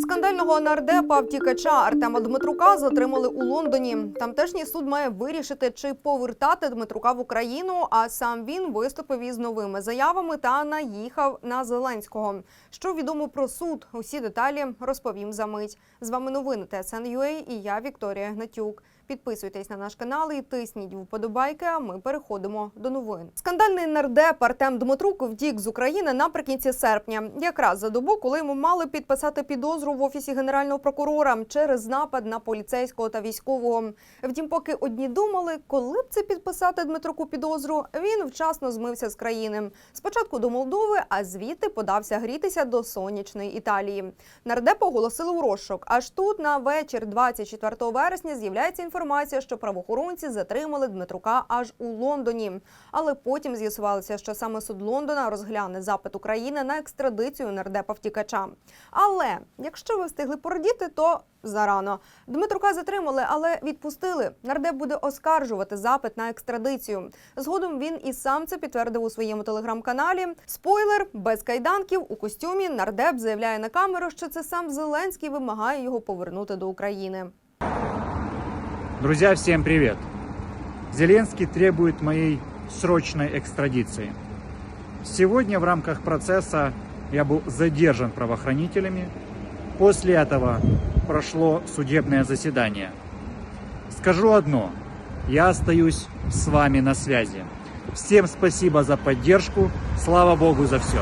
Скандального нардепа втікача Артема Дмитрука затримали у Лондоні. Тамтешній суд має вирішити, чи повертати Дмитрука в Україну. А сам він виступив із новими заявами та наїхав на Зеленського. Що відомо про суд? Усі деталі розповім за мить. З вами новини ТСН.UA і я Вікторія Гнатюк. Підписуйтесь на наш канал і тисніть вподобайки. А ми переходимо до новин. Скандальний нардеп Артем Дмитрук втік з України наприкінці серпня, якраз за добу, коли йому мали підписати підозру в офісі генерального прокурора через напад на поліцейського та військового. Втім, поки одні думали, коли б це підписати Дмитруку підозру, він вчасно змився з країни. Спочатку до Молдови, а звідти подався грітися до сонячної Італії. Нардепа оголосили у розшук. Аж тут на вечір 24 вересня з'являється інформація, що правоохоронці затримали Дмитрука аж у Лондоні. Але потім з'ясувалося, що саме суд Лондона розгляне запит України на екстрадицію нардепа втікача. Але якщо ви встигли порадіти, то зарано. Дмитрука затримали, але відпустили. Нардеп буде оскаржувати запит на екстрадицію. Згодом він і сам це підтвердив у своєму телеграм-каналі. Спойлер без кайданків у костюмі нардеп заявляє на камеру, що це сам Зеленський вимагає його повернути до України. Друзья, всем привет! Зеленский требует моей срочной экстрадиции. Сегодня в рамках процесса я был задержан правоохранителями. После этого прошло судебное заседание. Скажу одно, я остаюсь с вами на связи. Всем спасибо за поддержку, слава Богу за все.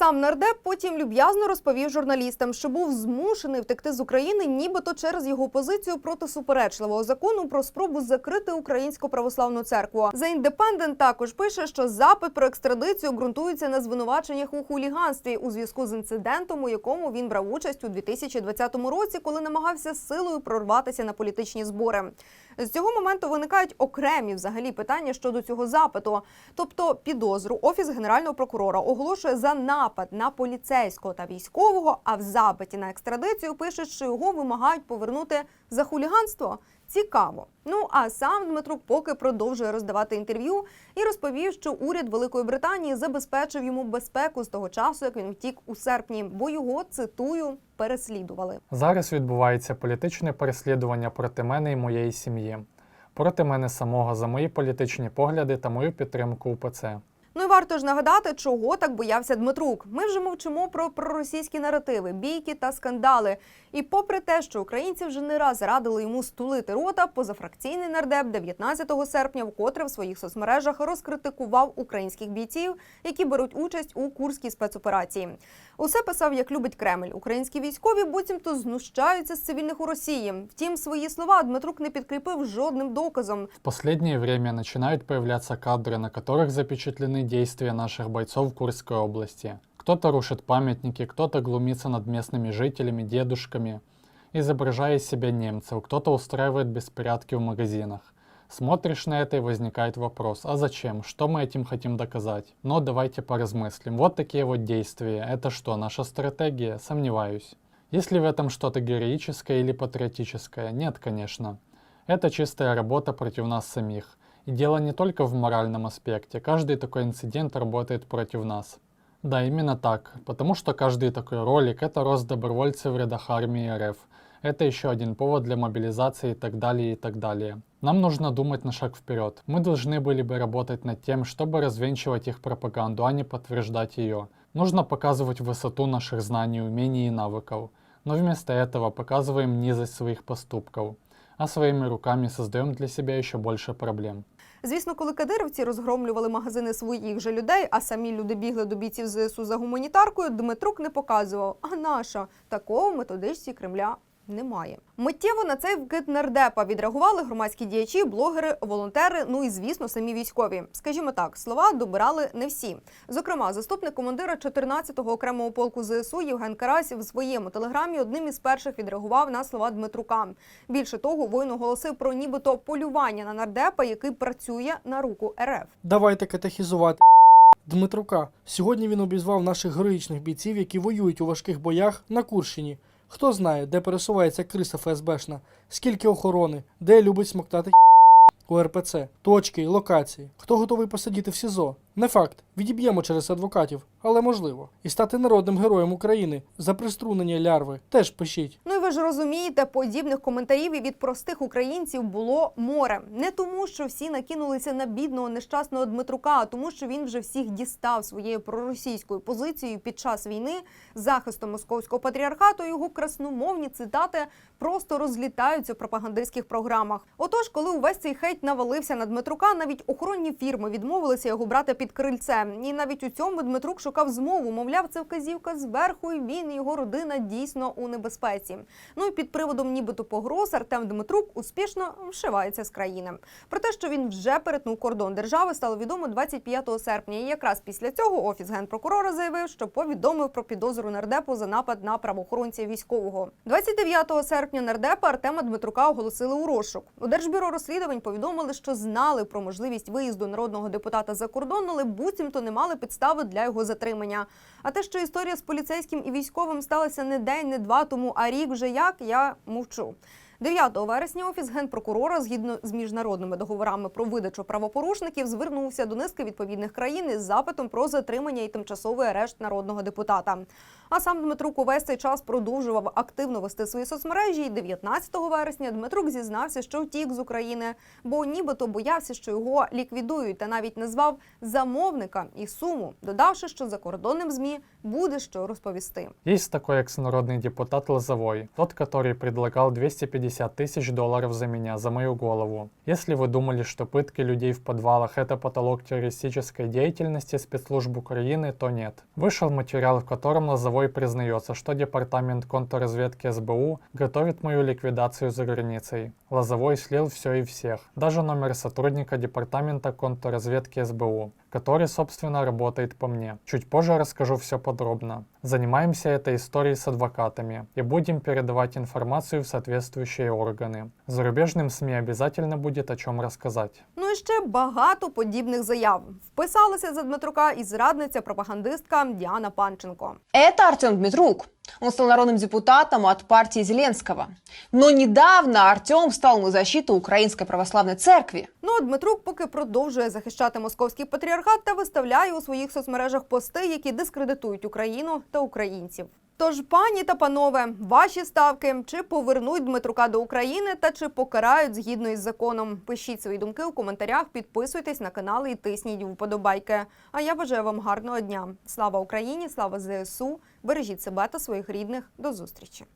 Сам нардеп потім люб'язно розповів журналістам, що був змушений втекти з України, нібито через його позицію проти суперечливого закону про спробу закрити українську православну церкву. The Independent також пише, що запит про екстрадицію ґрунтується на звинуваченнях у хуліганстві у зв'язку з інцидентом, у якому він брав участь у 2020 році, коли намагався силою прорватися на політичні збори. З цього моменту виникають окремі взагалі питання щодо цього запиту. Тобто підозру офіс генерального прокурора оголошує за напад на поліцейського та військового. А в запиті на екстрадицію пишуть, що його вимагають повернути за хуліганство. Цікаво. Ну а сам Дмитрук поки продовжує роздавати інтерв'ю і розповів, що уряд Великої Британії забезпечив йому безпеку з того часу, як він втік у серпні, бо його цитую переслідували. Зараз відбувається політичне переслідування проти мене і моєї сім'ї, проти мене самого за мої політичні погляди та мою підтримку УПЦ Ну і варто ж нагадати, чого так боявся Дмитрук. Ми вже мовчимо про проросійські наративи, бійки та скандали. І попри те, що українці вже не раз радили йому стулити рота, позафракційний нардеп 19 серпня вкотре в своїх соцмережах розкритикував українських бійців, які беруть участь у курській спецоперації. Усе писав, як любить Кремль. Українські військові буцімто знущаються з цивільних у Росії. Втім, свої слова Дмитрук не підкріпив жодним доказом. В последнее время начинают появляться кадры, на которых запечатлены действия наших бойцов в Курской области. Кто-то рушит памятники, кто-то глумится над местными жителями, дедушками, изображая из себя немцев, кто-то устраивает беспорядки в магазинах. Смотришь на это и возникает вопрос, а зачем? Что мы этим хотим доказать? Но давайте поразмыслим. Вот такие вот действия. Это что, наша стратегия? Сомневаюсь. Есть ли в этом что-то героическое или патриотическое? Нет, конечно. Это чистая работа против нас самих. И дело не только в моральном аспекте. Каждый такой инцидент работает против нас. Да, именно так. Потому что каждый такой ролик – это рост добровольцев в рядах армии РФ. Это еще один повод для мобилизации и так далее, и так далее. Нам нужно думать на шаг вперед. Мы должны были бы работать над тем, чтобы развенчивать их пропаганду, а не подтверждать ее. Нужно показывать высоту наших знаний, умений и навыков. Но вместо этого показываем низость своих поступков, а своими руками создаем для себя еще больше проблем. Звісно, коли кадировці розгромлювали магазини своїх же людей, а самі люди бігли до бійців ЗСУ за гуманітаркою, Дмитрук не показував. А наша такого методичці Кремля немає. Миттєво на цей вкид нардепа відреагували громадські діячі, блогери, волонтери. Ну і звісно, самі військові. Скажімо так, слова добирали не всі. Зокрема, заступник командира 14-го окремого полку ЗСУ Євген Карась в своєму телеграмі одним із перших відреагував на слова Дмитрука. Більше того, воїн оголосив про нібито полювання на нардепа, який працює на руку РФ. Давайте катехізувати Дмитрука. Сьогодні він обізвав наших героїчних бійців, які воюють у важких боях на Курщині. Хто знає, де пересувається криса ФСБшна, скільки охорони, де любить смоктати у РПЦ, точки, локації. Хто готовий посидіти в СІЗО? Не факт, відіб'ємо через адвокатів, але можливо. І стати народним героєм України за приструнення лярви теж пишіть. Ж розумієте, подібних коментарів і від простих українців було море. Не тому, що всі накинулися на бідного нещасного Дмитрука, а тому, що він вже всіх дістав своєю проросійською позицією під час війни, захистом московського патріархату. Його красномовні цитати просто розлітаються в пропагандистських програмах. Отож, коли увесь цей хейт навалився на Дмитрука, навіть охоронні фірми відмовилися його брати під крильце. І навіть у цьому Дмитрук шукав змову. Мовляв, це вказівка зверху, і він і його родина дійсно у небезпеці. Ну і під приводом нібито погроз Артем Дмитрук успішно вшивається з країни. Про те, що він вже перетнув кордон держави, стало відомо 25 серпня. І якраз після цього офіс генпрокурора заявив, що повідомив про підозру нардепу за напад на правоохоронця військового. 29 серпня нардепа Артема Дмитрука оголосили у розшук. У держбюро розслідувань повідомили, що знали про можливість виїзду народного депутата за кордон, але буцімто не мали підстави для його затримання. А те, що історія з поліцейським і військовим сталася не день, не два тому, а рік вже як, я мовчу. 9 вересня офіс генпрокурора, згідно з міжнародними договорами про видачу правопорушників, звернувся до низки відповідних країн із запитом про затримання і тимчасовий арешт народного депутата. А сам Дмитрук увесь цей час продовжував активно вести свої соцмережі. І 19 вересня Дмитрук зізнався, що втік з України, бо нібито боявся, що його ліквідують, та навіть назвав замовника і суму, додавши, що закордонним змі буде що розповісти. Есть такой экс-народный депутат Лозовой, тот, который предлагал 250 тысяч долларов за меня, за мою голову. Если вы думали, что пытки людей в подвалах это потолок террористической деятельности спецслужб Украины, то нет. Вышел материал, в котором Лозовой признается, что департамент контрразведки СБУ готовит мою ликвидацию за границей. Лозовой слил все и всех, даже номер сотрудника департамента контрразведки СБУ, который, собственно, работает по мне. Чуть позже расскажу все подробно. Занимаемся этой историей с адвокатами и будем передавать информацию в соответствующие органы. Зарубежным СМИ обязательно будет о чем рассказать. Ну і ще багато подібних заяв. Вписалася за Дмитрука і зрадниця пропагандистка Діана Панченко. Это Артем Дмитрук. Он стал народным депутатом от партии Зеленского. Но недавно Артем встал на защиту Украинской Православной Церкви. Дмитрук поки продовжує захищати московський патріархат та виставляє у своїх соцмережах пости, які дискредитують Україну та українців. Тож, пані та панове, ваші ставки чи повернуть Дмитрука до України та чи покарають згідно із законом. Пишіть свої думки у коментарях, підписуйтесь на канали і тисніть вподобайки. А я бажаю вам гарного дня. Слава Україні! Слава ЗСУ! Бережіть себе та своїх рідних. До зустрічі!